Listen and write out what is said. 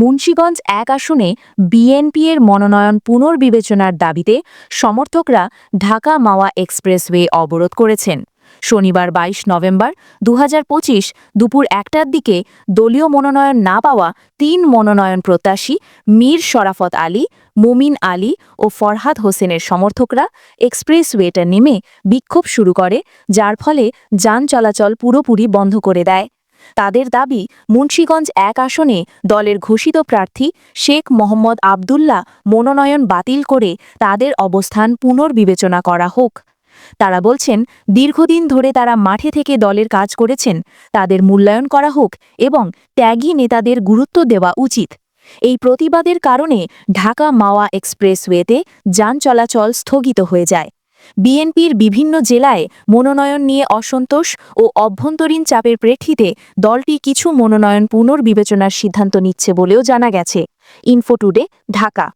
মুন্সীগঞ্জ এক আসনে বিএনপি এর মনোনয়ন পুনর্বিবেচনার দাবিতে সমর্থকরা ঢাকা মাওয়া এক্সপ্রেসওয়ে অবরোধ করেছেন। শনিবার ২২ নভেম্বর দু হাজার পঁচিশ দুপুর একটার দিকে দলীয় মনোনয়ন না পাওয়া তিন মনোনয়ন প্রত্যাশী মীর শরাফত আলী, মুমিন আলী ও ফরহাদ হোসেনের সমর্থকরা এক্সপ্রেসওয়েটা নেমে বিক্ষোভ শুরু করে, যার ফলে যান চলাচল পুরোপুরি বন্ধ করে দেয়। তাদের দাবি, মুন্সীগঞ্জ এক আসনে দলের ঘোষিত প্রার্থী শেখ মোহাম্মদ আবদুল্লাহ মনোনয়ন বাতিল করে তাদের অবস্থান পুনর্বিবেচনা করা হোক। তারা বলছেন, দীর্ঘদিন ধরে তারা মাঠে থেকে দলের কাজ করেছেন, তাদের মূল্যায়ন করা হোক এবং ত্যাগী নেতাদের গুরুত্ব দেওয়া উচিত। এই প্রতিবাদের কারণে ঢাকা মাওয়া এক্সপ্রেসওয়েতে যান চলাচল স্থগিত হয়ে যায়। বিএনপির বিভিন্ন জেলায় মনোনয়ন নিয়ে অসন্তোষ ও অভ্যন্তরীণ চাপের প্রেক্ষিতে দলটি কিছু মনোনয়ন পুনর্বিবেচনার সিদ্ধান্ত নিচ্ছে বলেও জানা গেছে। ইনফোটুডে, ঢাকা।